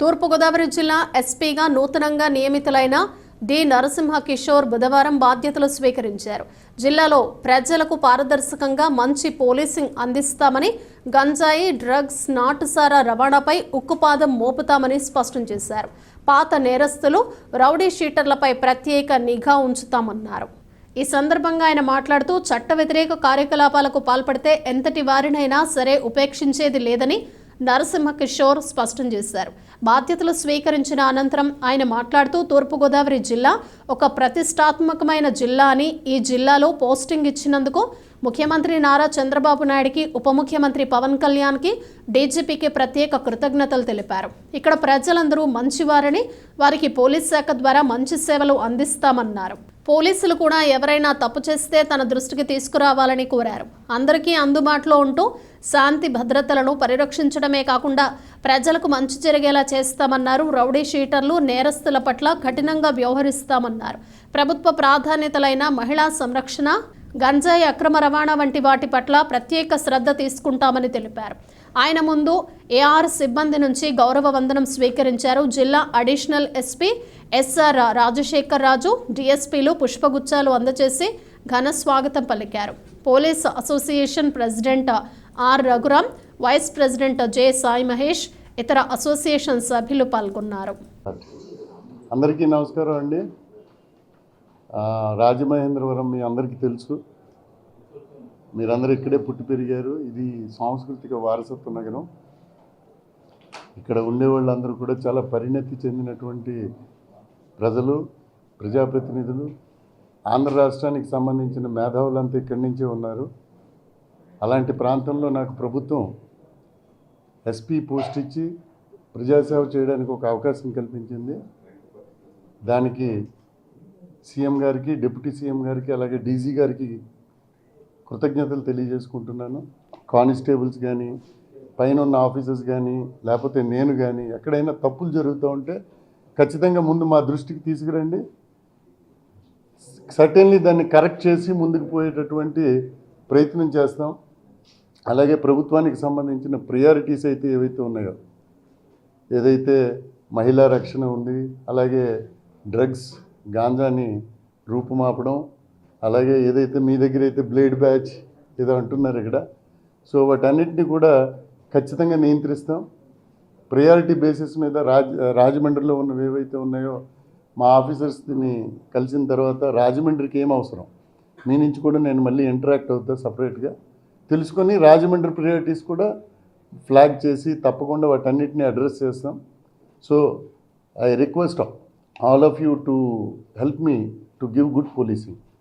తూర్పుగోదావరి జిల్లా ఎస్పీగా నూతనంగా నియమితులైన డి నరసింహ కిషోర్ బుధవారం బాధ్యతలు స్వీకరించారు. జిల్లాలో ప్రజలకు పారదర్శకంగా మంచి పోలీసింగ్ అందిస్తామని గంజాయి డ్రగ్స్ నాటుసారా రవాణాపై ఉక్కుపాదం మోపుతామని స్పష్టం చేశారు. పాత నేరస్తులు రౌడీ షీటర్లపై ప్రత్యేక నిఘా ఉంచుతామన్నారు. ఈ సందర్భంగా ఆయన మాట్లాడుతూ చట్ట వ్యతిరేక కార్యకలాపాలకు పాల్పడితే ఎంతటి వారినైనా సరే ఉపేక్షించేది లేదని నరసింహ కిషోర్ స్పష్టం చేశారు. బాధ్యతలు స్వీకరించిన అనంతరం ఆయన మాట్లాడుతూ తూర్పుగోదావరి జిల్లా ఒక ప్రతిష్టాత్మకమైన జిల్లా అని ఈ జిల్లాలో పోస్టింగ్ ఇచ్చినందుకు ముఖ్యమంత్రి నారా చంద్రబాబు నాయుడికి ఉప ముఖ్యమంత్రి పవన్ కళ్యాణ్కి డీజీపీకి ప్రత్యేక కృతజ్ఞతలు తెలిపారు. ఇక్కడ ప్రజలందరూ మంచివారని వారికి పోలీస్ శాఖ ద్వారా మంచి సేవలు అందిస్తామన్నారు. పోలీసులు కూడా ఎవరైనా తప్పు చేస్తే తన దృష్టికి తీసుకురావాలని కోరారు. అందరికీ అందుబాటులో ఉంటూ శాంతి భద్రతలను పరిరక్షించడమే కాకుండా ప్రజలకు మంచి జరిగేలా చేస్తామన్నారు రౌడీ షీటర్లు నేరస్తుల పట్ల కఠినంగా వ్యవహరిస్తామన్నారు. ప్రభుత్వ ప్రాధాన్యతలైన మహిళా సంరక్షణ గంజాయి అక్రమ రవాణా వంటి వాటి పట్ల ప్రత్యేక శ్రద్ధ తీసుకుంటామని తెలిపారు. ఆయన ముందు ఏఆర్ సిబ్బంది నుంచి గౌరవ వందనం స్వీకరించారు. జిల్లా additional SP S R Rajasekhar Raju డిఎస్పీలు పుష్పగుచ్చాలు అందజేసి ఘన స్వాగతం పలికారు. Police association president R Raghuram vice president J Sai Mahesh ఇతర అసోసియేషన్ సభ్యులు పాల్గొన్నారు. అందరికీ నమస్కారం అండి. రాజమహేంద్రవరం మీ అందరికీ తెలుసు. మీరందరూ ఇక్కడే పుట్టి పెరిగారు. ఇది సాంస్కృతిక వారసత్వ నగరం. ఇక్కడ ఉండే వాళ్ళందరూ కూడా చాలా పరిణతి చెందినటువంటి ప్రజలు ప్రజాప్రతినిధులు. ఆంధ్ర రాష్ట్రానికి సంబంధించిన మేధావులంతా ఇక్కడి నుంచే ఉన్నారు. అలాంటి ప్రాంతంలో నాకు ప్రభుత్వం ఎస్పీ పోస్ట్ ఇచ్చి ప్రజాసేవ చేయడానికి ఒక అవకాశం కల్పించింది. దానికి సీఎం గారికి డిప్యూటీ సీఎం గారికి అలాగే డీజీ గారికి కృతజ్ఞతలు తెలియజేసుకుంటున్నాను. కానిస్టేబుల్స్ కానీ పైన ఉన్న ఆఫీసర్స్ కానీ లేకపోతే నేను కానీ ఎక్కడైనా తప్పులు జరుగుతూ ఉంటే ఖచ్చితంగా ముందు మా దృష్టికి తీసుకురండి. సర్టెన్లీ దాన్ని కరెక్ట్ చేసి ముందుకు పోయేటటువంటి ప్రయత్నం చేస్తాం. అలాగే ప్రభుత్వానికి సంబంధించిన ప్రియారిటీస్ అయితే ఏవైతే ఉన్నాయో ఏదైతే మహిళా రక్షణ ఉంది అలాగే డ్రగ్స్ గాంజాని రూపుమాపడం అలాగే ఏదైతే మీ దగ్గర అయితే బ్లేడ్ బ్యాచ్ ఏదో అంటున్నారు ఇక్కడ. సో వాటన్నిటిని కూడా ఖచ్చితంగా నియంత్రిస్తాం. ప్రయారిటీ బేసిస్ మీద రాజ్ రాజమండ్రిలో ఉన్నవి ఏవైతే ఉన్నాయో మా ఆఫీసర్స్ని కలిసిన తర్వాత రాజమండ్రికి ఏం అవసరం? మీ నుంచి కూడా నేను మళ్ళీ ఇంటరాక్ట్ అవుతా సపరేట్గా. తెలుసుకొని రాజమండ్రి ప్రయారిటీస్ కూడా ఫ్లాగ్ చేసి తప్పకుండా వాటన్నిటిని అడ్రస్ చేస్తాం. So I request all of you to help me to give good policing.